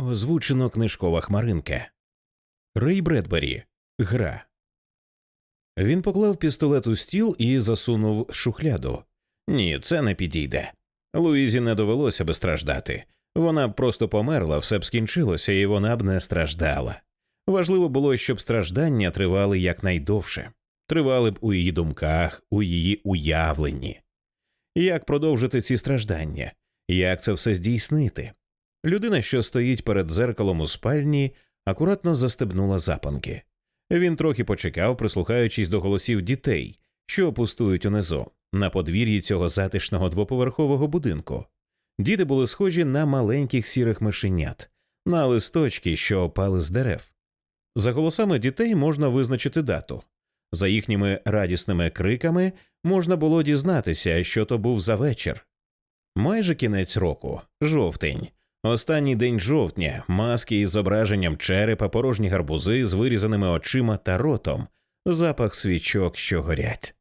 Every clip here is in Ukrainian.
Озвучено книжкова хмаринка. Рей Бредбері. Гра. Він поклав пістолет у стіл і засунув шухляду. Ні, це не підійде. Луїзі не довелося би страждати. Вона б просто померла, все б скінчилося, і вона б не страждала. Важливо було, щоб страждання тривали якнайдовше, тривали б у її думках, у її уявленні. Як продовжити ці страждання? Як це все здійснити? Людина, що стоїть перед дзеркалом у спальні, акуратно застебнула запанки. Він трохи почекав, прислухаючись до голосів дітей, що пустують унизу, на подвір'ї цього затишного двоповерхового будинку. Діти були схожі на маленьких сірих мишенят, на листочки, що опали з дерев. За голосами дітей можна визначити дату. За їхніми радісними криками можна було дізнатися, що то був за вечір. Майже кінець року, жовтень, останній день жовтня, маски із зображенням черепа, порожні гарбузи з вирізаними очима та ротом, запах свічок, що горять.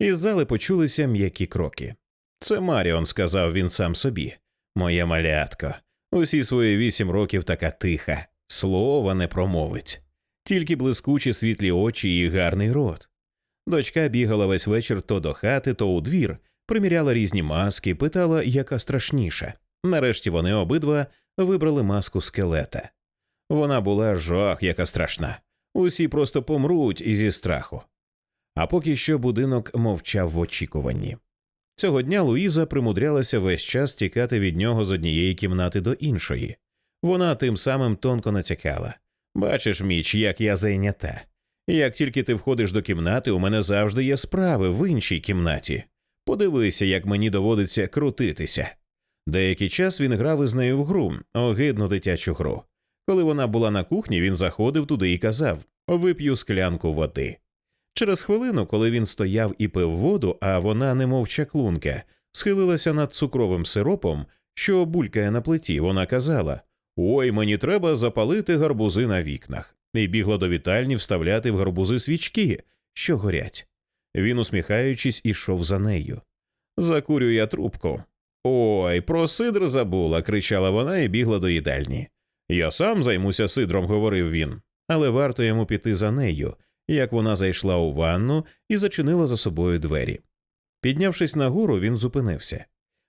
Із зали почулися м'які кроки. Це Маріон, сказав він сам собі. Моє малятко. Усі свої вісім років така тиха, слова не промовить, тільки блискучі світлі очі і гарний рот. Дочка бігала весь вечір то до хати, то у двір, приміряла різні маски, питала, яка страшніша. Нарешті вони обидва вибрали маску скелета. Вона була жах, яка страшна. Усі просто помруть зі страху. А поки що будинок мовчав в очікуванні. Цього дня Луїза примудрялася весь час тікати від нього з однієї кімнати до іншої. Вона тим самим тонко натякала Бачиш, міч, як я зайнята. Як тільки ти входиш до кімнати, у мене завжди є справи в іншій кімнаті. Подивися, як мені доводиться крутитися. Деякий час він грав із нею в гру, огидну дитячу гру. Коли вона була на кухні, він заходив туди і казав Вип'ю склянку води. Через хвилину, коли він стояв і пив воду, а вона, немов чаклунка, схилилася над цукровим сиропом, що булькає на плиті, вона казала Ой, мені треба запалити гарбузи на вікнах, і бігла до вітальні вставляти в гарбузи свічки, що горять. Він, усміхаючись, ішов за нею. Закурю я трубку. Ой, про сидр забула, кричала вона і бігла до їдальні. Я сам займуся сидром, говорив він, але варто йому піти за нею як вона зайшла у ванну і зачинила за собою двері. Піднявшись нагору, він зупинився.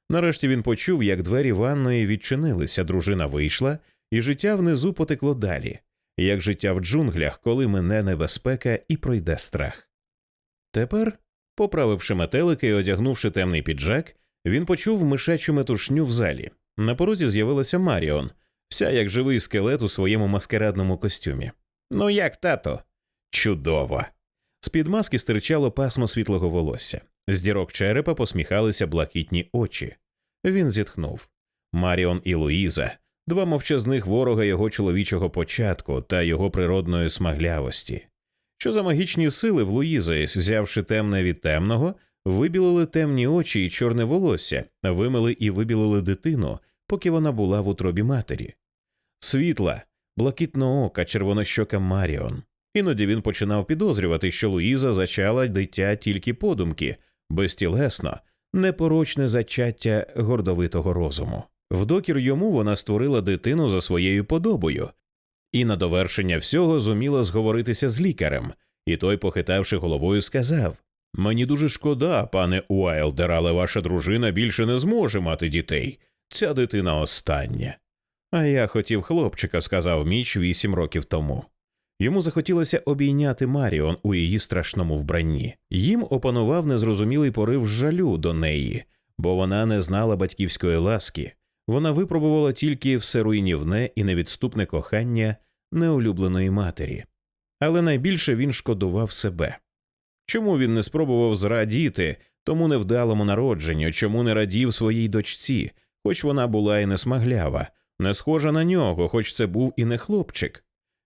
Нарешті він почув, як двері ванної відчинилися, дружина вийшла, і життя внизу потекло далі, як життя в джунглях, коли мине небезпека і пройде страх. Тепер, поправивши метелики і одягнувши темний піджак, він почув мишачу метушню в залі. На порозі з'явилася Маріон, вся як живий скелет у своєму маскарадному костюмі. Ну як, тато? Чудово. З під маски стирчало пасмо світлого волосся. З дірок черепа посміхалися блакитні очі. Він зітхнув. Маріон і Луїза, два мовчазних ворога його чоловічого початку та його природної смаглявості. Що за магічні сили в Луїзи, взявши темне від темного, вибілили темні очі і чорне волосся, вимили і вибілили дитину, поки вона була в утробі матері. Світла, блакитно ока, червонощока Маріон. Іноді він починав підозрювати, що Луїза зачала дитя тільки подумки, безтілесно, непорочне зачаття гордовитого розуму. Вдокір йому вона створила дитину за своєю подобою, і на довершення всього зуміла зговоритися з лікарем, і той, похитавши головою, сказав Мені дуже шкода, пане Уайлдер, але ваша дружина більше не зможе мати дітей. Ця дитина остання. А я хотів хлопчика, сказав Міч вісім років тому. Йому захотілося обійняти Маріон у її страшному вбранні. Їм опанував незрозумілий порив жалю до неї, бо вона не знала батьківської ласки. Вона випробувала тільки все руйнівне і невідступне кохання неулюбленої матері. Але найбільше він шкодував себе. Чому він не спробував зрадіти тому невдалому народженню, чому не радів своїй дочці, хоч вона була і не смаглява, не схожа на нього, хоч це був і не хлопчик.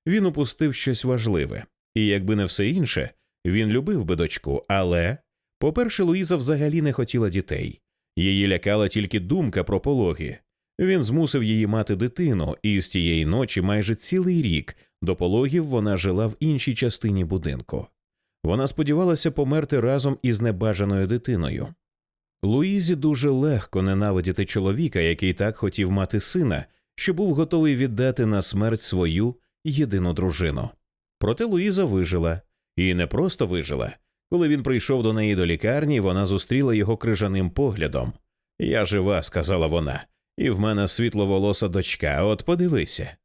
Він упустив щось важливе, і якби не все інше, він любив би дочку, але, по-перше, Луїза взагалі не хотіла дітей, її лякала тільки думка про пологи. Він змусив її мати дитину, і з тієї ночі майже цілий рік до пологів вона жила в іншій частині будинку. Вона сподівалася померти разом із небажаною дитиною. Луїзі дуже легко ненавидіти чоловіка, який так хотів мати сина, що був готовий віддати на смерть свою єдину дружину. Проте Луїза вижила, і не просто вижила. Коли він прийшов до неї до лікарні, вона зустріла його крижаним поглядом. Я жива, сказала вона, і в мене світловолоса дочка, от подивися.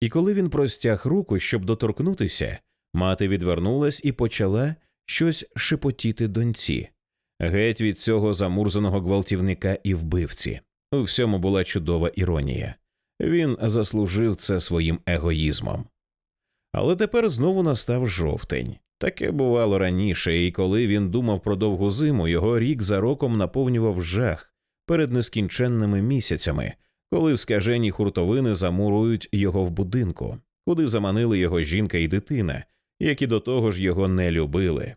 І коли він простяг руку, щоб доторкнутися, мати відвернулась і почала щось шепотіти доньці. Геть від цього замурзаного гвалтівника і вбивці. У всьому була чудова іронія. Він заслужив це своїм егоїзмом. Але тепер знову настав жовтень. Таке бувало раніше, і коли він думав про довгу зиму, його рік за роком наповнював жах перед нескінченними місяцями, коли скажені хуртовини замурують його в будинку, куди заманили його жінка і дитина, які до того ж його не любили.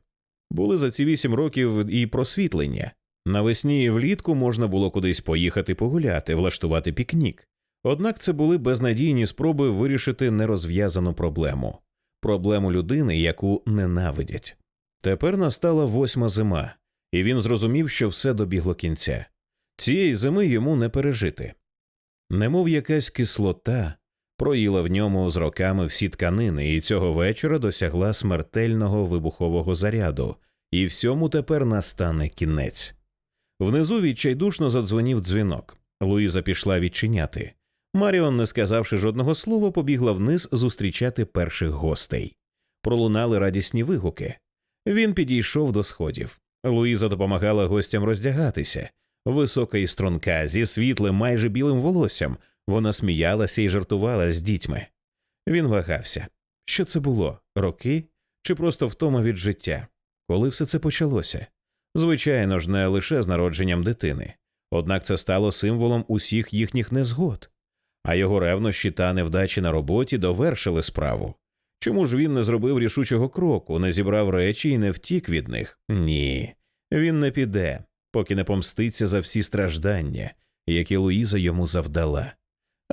Були за ці вісім років і просвітлення. Навесні і влітку можна було кудись поїхати погуляти, влаштувати пікнік. Однак це були безнадійні спроби вирішити нерозв'язану проблему проблему людини, яку ненавидять. Тепер настала восьма зима, і він зрозумів, що все добігло кінця. Цієї зими йому не пережити. Немов якась кислота проїла в ньому з роками всі тканини, і цього вечора досягла смертельного вибухового заряду, і всьому тепер настане кінець. Внизу відчайдушно задзвонів дзвінок. Луїза пішла відчиняти. Маріон, не сказавши жодного слова, побігла вниз зустрічати перших гостей. Пролунали радісні вигуки. Він підійшов до сходів. Луїза допомагала гостям роздягатися. Висока і струнка, зі світлим, майже білим волоссям. Вона сміялася і жартувала з дітьми. Він вагався. Що це було? Роки чи просто втома від життя? Коли все це почалося? Звичайно ж, не лише з народженням дитини. Однак це стало символом усіх їхніх незгод а його ревнощі та невдачі на роботі довершили справу. Чому ж він не зробив рішучого кроку, не зібрав речі і не втік від них? Ні, він не піде, поки не помститься за всі страждання, які Луїза йому завдала.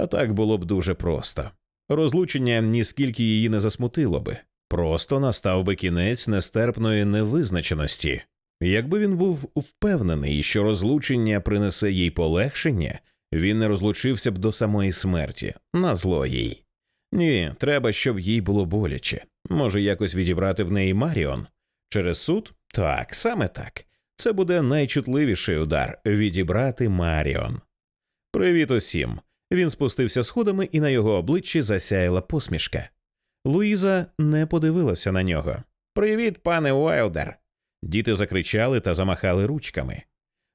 А так було б дуже просто. Розлучення ніскільки її не засмутило би, просто настав би кінець нестерпної невизначеності. Якби він був впевнений, що розлучення принесе їй полегшення, він не розлучився б до самої смерті, на зло їй. Ні, треба, щоб їй було боляче. Може, якось відібрати в неї Маріон? Через суд? Так, саме так. Це буде найчутливіший удар відібрати Маріон. Привіт усім. Він спустився сходами, і на його обличчі засяяла посмішка. Луїза не подивилася на нього. Привіт, пане Уайлдер. Діти закричали та замахали ручками.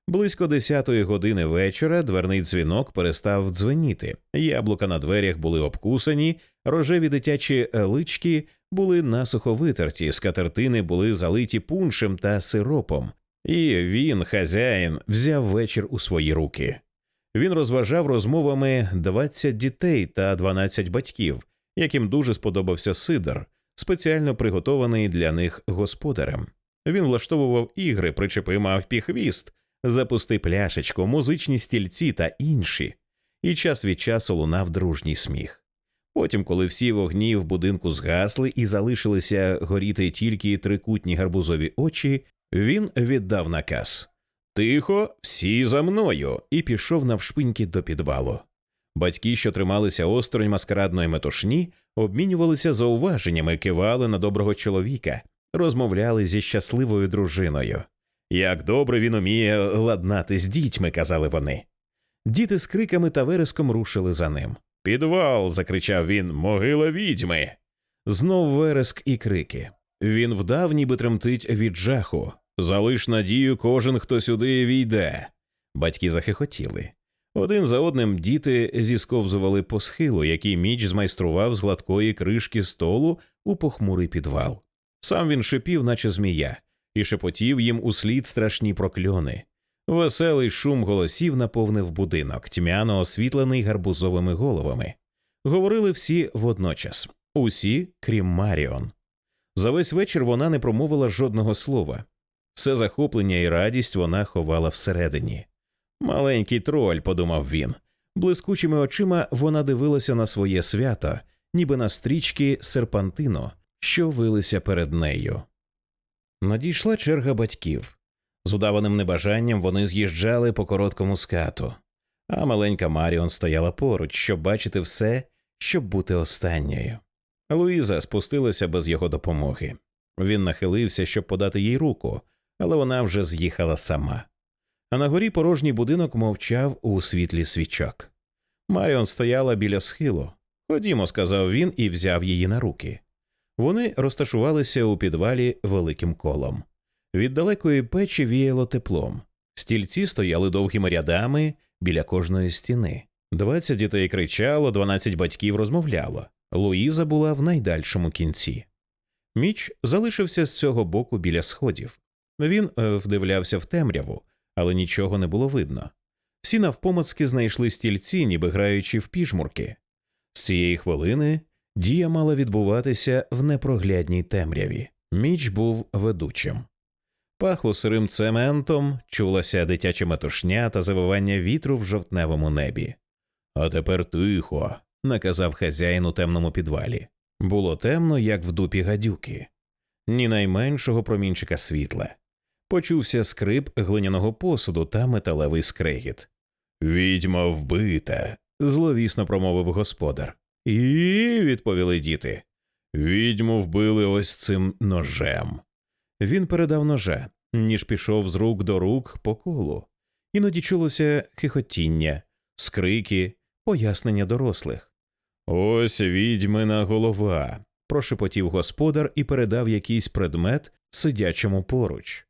Близько десятої години вечора дверний дзвінок перестав дзвеніти. Яблука на дверях були обкусані, рожеві дитячі лички були насухо витерті, скатертини були залиті пуншем та сиропом, і він, хазяїн, взяв вечір у свої руки. Він розважав розмовами 20 дітей та 12 батьків, яким дуже сподобався сидр, спеціально приготований для них господарем. Він влаштовував ігри, причепи мав піхвіст запусти пляшечку, музичні стільці та інші, і час від часу лунав дружній сміх. Потім, коли всі вогні в будинку згасли і залишилися горіти тільки трикутні гарбузові очі, він віддав наказ Тихо, всі за мною, і пішов навшпиньки до підвалу. Батьки, що трималися осторонь маскарадної метушні, обмінювалися зауваженнями, кивали на доброго чоловіка, розмовляли зі щасливою дружиною. Як добре він уміє ладнати з дітьми, казали вони. Діти з криками та вереском рушили за ним. Підвал. закричав він, могила відьми. Знов вереск і крики. Він вдав, ніби тремтить від жаху. Залиш надію, кожен, хто сюди війде. Батьки захихотіли. Один за одним діти зісковзували по схилу, який міч змайстрував з гладкої кришки столу у похмурий підвал. Сам він шипів, наче змія, і шепотів їм услід страшні прокльони. Веселий шум голосів наповнив будинок, тьмяно освітлений гарбузовими головами. Говорили всі водночас, усі, крім Маріон. За весь вечір вона не промовила жодного слова. Все захоплення і радість вона ховала всередині. Маленький троль, подумав він. Блискучими очима вона дивилася на своє свято, ніби на стрічки серпантино, що вилися перед нею. Надійшла черга батьків. З удаваним небажанням вони з'їжджали по короткому скату. а маленька Маріон стояла поруч, щоб бачити все, щоб бути останньою. Луїза спустилася без його допомоги. Він нахилився, щоб подати їй руку, але вона вже з'їхала сама. А на горі порожній будинок мовчав у світлі свічок. Маріон стояла біля схилу. Ходімо, сказав він і взяв її на руки. Вони розташувалися у підвалі великим колом. Від далекої печі віяло теплом. Стільці стояли довгими рядами біля кожної стіни. Двадцять дітей кричало, дванадцять батьків розмовляло. Луїза була в найдальшому кінці. Міч залишився з цього боку біля сходів. Він е, вдивлявся в темряву, але нічого не було видно. Всі навпомацки знайшли стільці, ніби граючи в піжмурки. З цієї хвилини дія мала відбуватися в непроглядній темряві. Міч був ведучим. Пахло сирим цементом, чулася дитяча метушня та завивання вітру в жовтневому небі. А тепер тихо, наказав хазяїн у темному підвалі. Було темно, як в дупі гадюки, ні найменшого промінчика світла. Почувся скрип глиняного посуду та металевий скрегіт. Відьма вбита, зловісно промовив господар. І, відповіли діти. Відьму вбили ось цим ножем. Він передав ножа, ніж пішов з рук до рук по колу. Іноді чулося хихотіння, скрики, пояснення дорослих. Ось відьмина голова, прошепотів господар і передав якийсь предмет сидячому поруч.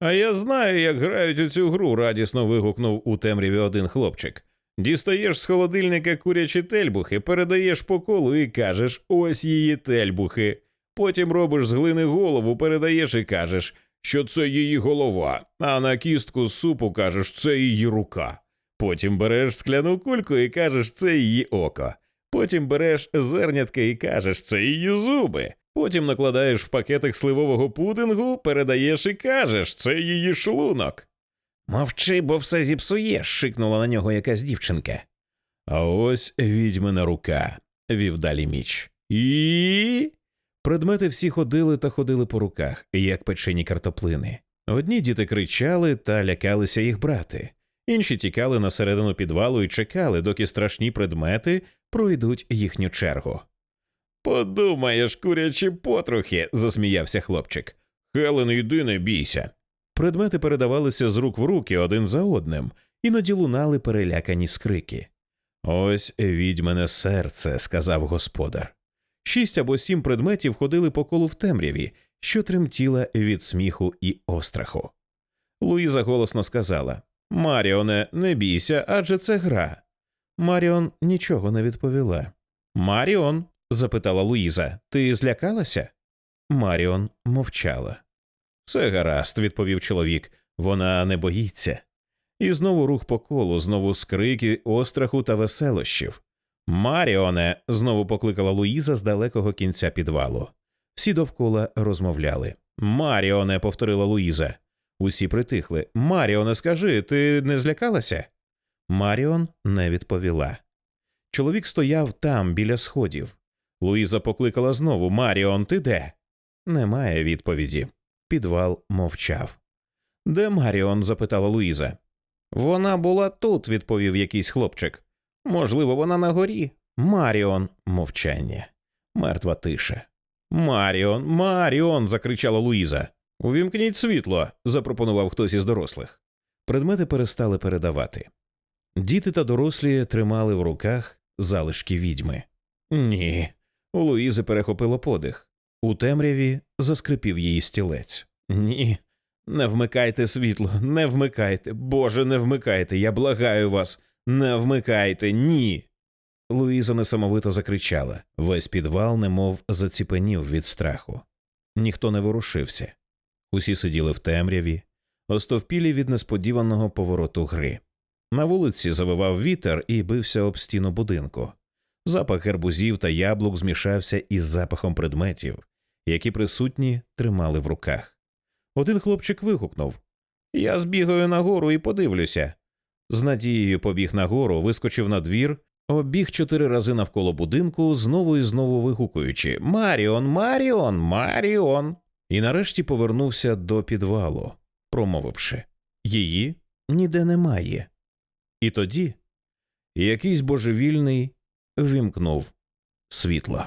А я знаю, як грають у цю гру, радісно вигукнув у темряві один хлопчик. Дістаєш з холодильника курячі тельбухи, передаєш по колу і кажеш ось її тельбухи. Потім робиш з глини голову, передаєш і кажеш, що це її голова, а на кістку з супу кажеш, це її рука. Потім береш скляну кульку і кажеш, це її око. Потім береш зернятка і кажеш, це її зуби. Потім накладаєш в пакетик сливового пудингу, передаєш і кажеш, це її шлунок. Мовчи, бо все зіпсуєш, шикнула на нього якась дівчинка. А ось відьмина рука, вів далі міч. І. Предмети всі ходили та ходили по руках, як печені картоплини. Одні діти кричали та лякалися їх брати, інші тікали на середину підвалу і чекали, доки страшні предмети пройдуть їхню чергу. Подумаєш, курячі потрохи, засміявся хлопчик. Хелен, йди не бійся. Предмети передавалися з рук в руки один за одним, іноді лунали перелякані скрики. Ось відьмине серце, сказав господар. Шість або сім предметів ходили по колу в темряві, що тремтіла від сміху і остраху. Луїза голосно сказала Маріоне, не бійся, адже це гра. Маріон нічого не відповіла. Маріон, запитала Луїза, ти злякалася? Маріон мовчала. Все гаразд, відповів чоловік, вона не боїться. І знову рух по колу, знову скрики, остраху та веселощів. Маріоне. знову покликала Луїза з далекого кінця підвалу. Всі довкола розмовляли. Маріоне, повторила Луїза. Усі притихли. Маріоне, скажи, ти не злякалася? Маріон не відповіла. Чоловік стояв там, біля сходів. Луїза покликала знову Маріон, ти де? Немає відповіді. Підвал мовчав. Де Маріон? запитала Луїза. Вона була тут, відповів якийсь хлопчик. Можливо, вона на горі. Маріон мовчання. Мертва тиша. Маріон, Маріон. закричала Луїза. Увімкніть світло, запропонував хтось із дорослих. Предмети перестали передавати. Діти та дорослі тримали в руках залишки відьми. Ні. У Луїзи перехопило подих. У темряві заскрипів її стілець. Ні, не вмикайте світло, не вмикайте. Боже, не вмикайте. Я благаю вас, не вмикайте, ні. Луїза несамовито закричала. Весь підвал, немов заціпенів від страху. Ніхто не ворушився. Усі сиділи в темряві, остовпілі від несподіваного повороту гри. На вулиці завивав вітер і бився об стіну будинку. Запах гарбузів та яблук змішався із запахом предметів, які присутні тримали в руках. Один хлопчик вигукнув Я збігаю нагору і подивлюся. З надією побіг нагору, вискочив на двір, обіг чотири рази навколо будинку, знову і знову вигукуючи Маріон, Маріон, Маріон. І нарешті повернувся до підвалу, промовивши Її ніде немає. І тоді Якийсь божевільний вимкнув світло.